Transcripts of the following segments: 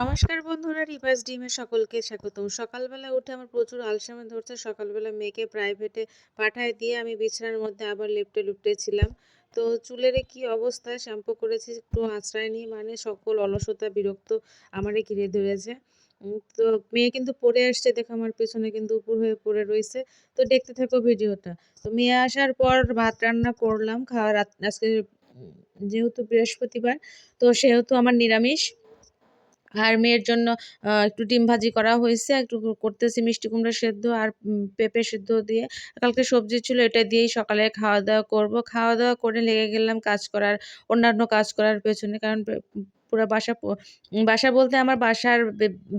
নমস্কার বন্ধুরা রিভার্স ডিমে সকলকে স্বাগতম। সকালবেলা উঠে আমার প্রচুর আলসামে ধরছে। সকালবেলা মেয়েকে প্রাইভেটে পাঠায় দিয়ে আমি বিছানার মধ্যে আবার লেপটে লুপটে ছিলাম। তো চুলের কি অবস্থা? শ্যাম্পু করেছি, একটু আশ্রয় নিয়ে মানে সকল অলসতা, বিরক্ত আমারে ঘিরে ধরেছে। তো মেয়ে কিন্তু পড়ে আসছে, দেখো আমার পেছনে কিন্তু উপর হয়ে পড়ে রয়েছে। তো দেখতে থাকো ভিডিওটা। তো মেয়ে আসার পর ভাত রান্না করলাম, খাওয়া রাত, আজকে যেহেতু বৃহস্পতিবার, তো সেহেতু আমার নিরামিষ। আর মেয়ের জন্য একটু ডিম ভাজি করা হয়েছে, একটু করতেছি মিষ্টি কুমড়া সেদ্ধ আর পেঁপে সেদ্ধ দিয়ে। কালকে সবজি ছিল, এটা দিয়েই সকালে খাওয়া দাওয়া করব। খাওয়া দাওয়া করে লেগে গেলাম কাজ করার, অন্যান্য কাজ করার পেছনে, কারণ পুরো বাসা বাসা বলতে আমার বাসার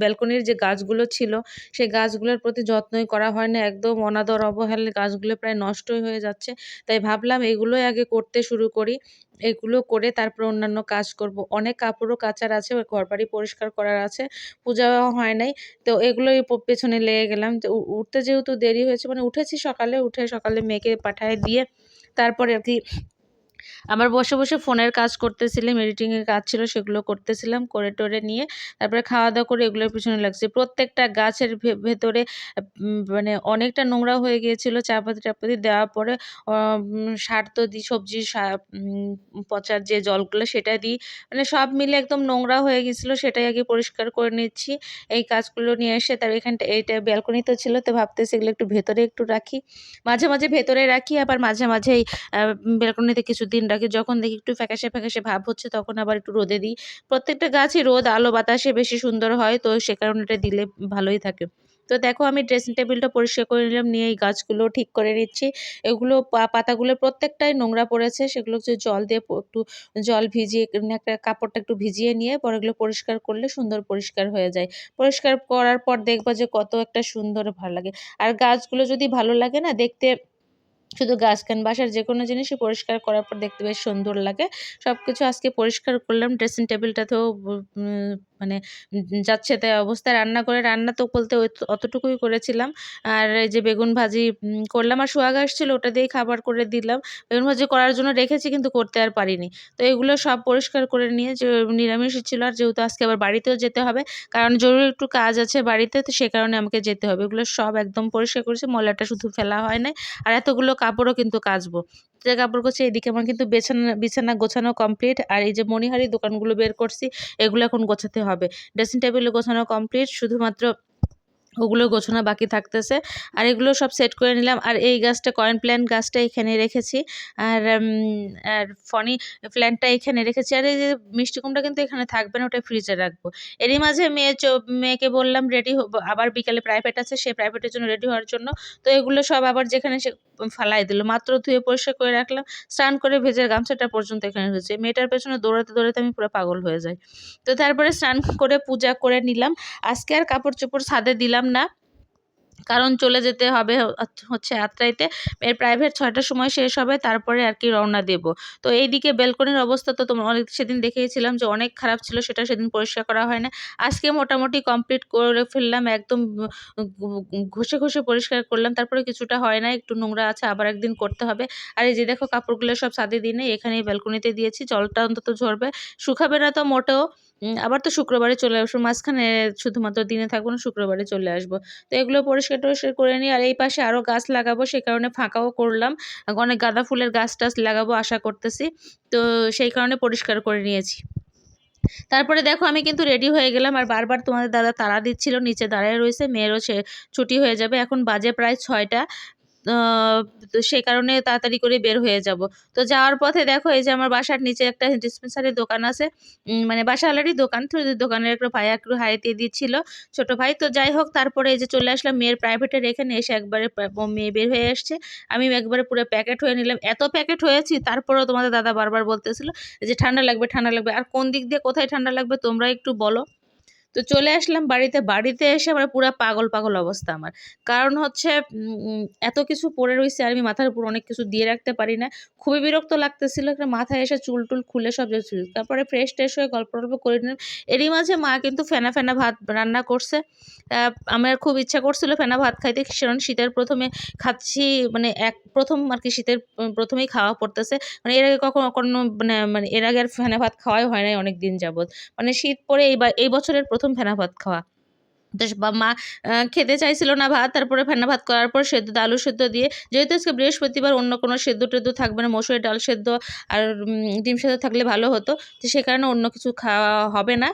ব্যালকনির যে গাছগুলো ছিল, সেই গাছগুলোর প্রতি যত্নই করা হয় না। একদম অনাদর অবহেলায় গাছগুলো প্রায় নষ্টই হয়ে যাচ্ছে। তাই ভাবলাম এগুলোই আগে করতে শুরু করি। এগুলো করে তারপর অন্যান্য কাজ করব। অনেক কাপড়ও কাচার আছে ঘর বাড়ি পরিষ্কার করার আছে, পূজাও হয় নাই। তো এগুলোই পেছনে লেগে গেলাম। তো উঠতে যেহেতু দেরি হয়েছে মানে উঠেছি সকালে, উঠে সকালে মেয়েকে পাঠায় দিয়ে তারপরে আর কি আবার বসে বসে ফোনের কাজ করতেছিলাম এডিটিংয়ের কাজ ছিল সেগুলো করতেছিলাম, করে টোরে নিয়ে তারপরে খাওয়া দাওয়া করে এগুলোর পিছনে লাগছে। প্রত্যেকটা গাছের ভেতরে মানে অনেকটা নোংরা হয়ে গিয়েছিল, চাপাতি টাপাতি দেওয়ার পরে সার তো দিই, সবজি পচার যে জলগুলো সেটা দিই মানে সব মিলে একদম নোংরা হয়ে গেছিল সেটাই আগে পরিষ্কার করে নিচ্ছি। এই কাজগুলো নিয়ে এসে তার এখানটা, এইটা ব্যালকনি তো ছিল, তো ভাবতেছি এগুলো একটু ভেতরে একটু রাখি। মাঝে মাঝে ভেতরে রাখি, আবার মাঝে মাঝে এই ব্যালকনিতে কিছু দিন রাখি যখন দেখি একটু ফ্যাকাশে ফ্যাকাশে ভাব হচ্ছে, তখন আবার একটু রোদে দিই। প্রত্যেকটা গাছই রোদ, আলো, বাতাসে বেশি সুন্দর হয়, তো সে কারণে এটা দিলে ভালোই থাকে। তো দেখো আমি ড্রেসিং টেবিলটা পরিষ্কার করে নিলাম, নিয়ে এই গাছগুলো ঠিক করে নিচ্ছি। এগুলো পাতাগুলো প্রত্যেকটাই নোংরা পড়েছে, সেগুলো হচ্ছে জল দিয়ে একটু জল ভিজিয়ে একটা কাপড়টা একটু ভিজিয়ে নিয়ে পরে এগুলো পরিষ্কার করলে সুন্দর পরিষ্কার হয়ে যায়। পরিষ্কার করার পর দেখবা যে কত একটা সুন্দর ভালো লাগে। আর গাছগুলো যদি ভালো লাগে না, দেখতে শুধু গাছ কেন বাসার যে কোনো জিনিসই পরিষ্কার করার পর দেখতে বেশ সুন্দর লাগে। সব কিছু আজকে পরিষ্কার করলাম ড্রেসিং টেবিলটাতেও মানে যাচ্ছে তাই অবস্থায় রান্না করে রান্না তো বলতে অতটুকুই করেছিলাম। আর এই যে বেগুন ভাজি করলাম আর সোয়াগ আসছিল ওটা দিয়েই খাবার করে দিলাম। বেগুন ভাজি করার জন্য রেখেছি কিন্তু করতে আর পারিনি। তো এগুলো সব পরিষ্কার করে নিয়ে যে নিরামিষ ছিল আর যেহেতু আজকে আবার বাড়িতেও যেতে হবে, কারণ জরুরি একটু কাজ আছে বাড়িতে, তো সে কারণে আমাকে যেতে হবে। এগুলো সব একদম পরিষ্কার করেছি, ময়লাটা শুধু ফেলা হয় না আর এতগুলো কাপড়ও কিন্তু কাচবো। যে কাপড় করছি এইদিকে আমার কিন্তু বিছানা বিছানা গোছানো কমপ্লিট আর এই যে মণিহারি দোকানগুলো বের করছি, এগুলো এখন গোছাতে হবে। ড্রেসিং টেবিলে গোছানো কমপ্লিট শুধুমাত্র ওগুলো গোছানো বাকি থাকতেছে। আর এগুলো সব সেট করে নিলাম। আর এই গাছটা কয়েন প্ল্যান্ট গাছটা এখানে রেখেছি। আর আর ফনি প্ল্যান্টটা এখানে রেখেছি। আর এই যে মিষ্টি কুমড়া কিন্তু এখানে থাকবে না, ওটা ফ্রিজে রাখব। এরই মাঝে মেয়ে মেয়েকে বললাম রেডি আবার বিকালে প্রাইভেট আছে, সে প্রাইভেটের জন্য রেডি হওয়ার জন্য। তো এগুলো সব আবার যেখানে সে ফালাই দিল। মাত্র ধুয়ে পরিষ্কার করে রাখলাম, স্নান করে ভেজের গামছাটা পর্যন্ত এখানে হয়েছে মেয়েটার পেছনে দৌড়াতে দৌড়াতে আমি পুরো পাগল হয়ে যাই। তো তারপরে স্নান করে পূজা করে নিলাম। আজকে আর কাপড় চোপড় সাদে দিলাম না। কারণ চলে যেতে হবে হচ্ছে আত্রাইতে এর প্রাইভেট ছয়টার সময় শেষ হবে, তারপরে আর কি রওনা দেব। তো এইদিকে বেলকনির অবস্থা তো তোমার অনেক, সেদিন দেখিয়েছিলাম যে অনেক খারাপ ছিল, সেটা সেদিন পরিষ্কার করা হয় না। আজকে মোটামুটি কমপ্লিট করে ফেললাম, একদম ঘষে ঘষে পরিষ্কার করলাম, তারপরে কিছুটা হয় না, একটু নোংরা আছে, আবার একদিন করতে হবে। আর এই যে দেখো, কাপড়গুলো সব সাদে দিনে এখানে ব্যালকনিতে দিয়েছি, জলটা অন্তত ঝরবে। শুকাবে না তো মোটেও আবার তো শুক্রবারে চলে আসব। মাঝখানে শুধুমাত্র দিনে থাকব না, শুক্রবারে চলে আসব। তো এগুলো পরিষ্কার টরিষ্কার করে নিই আর এই পাশে আরও গাছ লাগাবো, সে কারণে ফাঁকাও করলাম। অনেক গাঁদা ফুলের গাছ টাছ লাগাবো আশা করতেছি। তো সেই কারণে পরিষ্কার করে নিয়েছি। তারপরে দেখো আমি কিন্তু রেডি হয়ে গেলাম। আর বারবার তোমাদের দাদা তাড়া দিচ্ছিল, নিচে দাঁড়ায় রয়েছে, মেয়েরও সে ছুটি হয়ে যাবে। এখন বাজে প্রায় ছয়টা। তো সেই কারণে তাড়াতাড়ি করে বের হয়ে যাব। তো যাওয়ার পথে দেখো এই যে আমার বাসার নিচে একটা ডিসপেন্সারির দোকান আছে। মানে বাসাওয়ালারই দোকান। তো দোকানের একটা ভাই একটু হারিয়ে দিচ্ছিল, ছোট ভাই। তো যাই হোক, তারপরে এই যে চলে আসলাম মেয়ের প্রাইভেটে রেখে নিয়ে এসে একবারে মেয়ে বের হয়ে এসছে আমি একবারে পুরো প্যাকেট হয়ে নিলাম। এত প্যাকেট হয়েছি, তারপরেও তোমাদের দাদা বারবার বলতেছিল যে ঠান্ডা লাগবে ঠান্ডা লাগবে। আর কোন দিক দিয়ে কোথায় ঠান্ডা লাগবে তোমরা একটু বলো। তো চলে আসলাম বাড়িতে। বাড়িতে এসে আমার পুরো পাগল পাগল অবস্থা আমার। কারণ হচ্ছে এত কিছু পরে রয়েছে আর আমি মাথার উপর অনেক কিছু দিয়ে রাখতে পারি না। খুবই বিরক্ত লাগতেছিল একটা মাথায় এসে চুল টুল খুলে সব কিছু তারপরে ফ্রেশ ট্রেশ হয়ে গল্প টল্প করে নিলাম। এরই মাঝে মা কিন্তু ফেনা ফেনা ভাত রান্না করছে। আমার খুব ইচ্ছা করছিল ফেনা ভাত খাইতে। কারণ শীতের প্রথমে খাচ্ছি মানে এক, প্রথম আর কি শীতের প্রথমেই খাওয়া পড়তেছে। মানে এর আগে কখনো কখনো মানে মানে এর আগে আর ফেনা ভাত খাওয়াই হয় নাই অনেক দিন যাবৎ। মানে শীত পরে এই এই বছরের প্রথম প্রথম ফেনা ভাত খাওয়া তো মা খেতে চাইছিল না ভাত, তারপরে ফেনা ভাত করার পর সেদ্ধ, আলু সেদ্ধ দিয়ে, যেহেতু আজকে বৃহস্পতিবার অন্য কোনো সেদ্ধ টেদ্ধ থাকবে না মসুরের ডাল সেদ্ধ আর ডিম সেদ্ধ থাকলে ভালো হতো, তো সে কারণে অন্য কিছু খাওয়া হবে না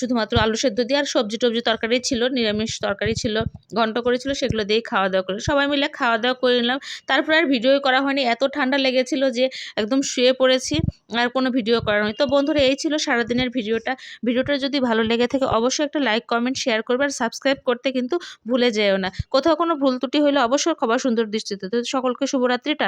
শুধুমাত্র আলু সেদ্ধ দিয়ে আর সবজি টবজি তরকারি ছিল, নিরামিষ তরকারি ছিল, ঘন্ট করেছিল সেগুলো দিয়েই খাওয়া দাওয়া করে সবাই মিলে খাওয়া দাওয়া করে নিলাম, তারপরে আর ভিডিও করা হয়নি, এত ঠান্ডা লেগেছিল যে একদম শুয়ে পড়েছি, আর কোনো ভিডিও করা হয়নি, তো বন্ধুরা এই ছিল সারাদিনের ভিডিওটা ভিডিওটা যদি ভালো লেগে থাকে অবশ্যই একটা লাইক কমেন্ট শেয়ার করবে আর সাবস্ক্রাইব করতে কিন্তু ভুলে যেও না। কোথাও কোনো ভুল ত্রুটি হলে অবশ্যই খবর সুন্দর দৃষ্টিতে। তো সকলকে শুভরাত্রি, টা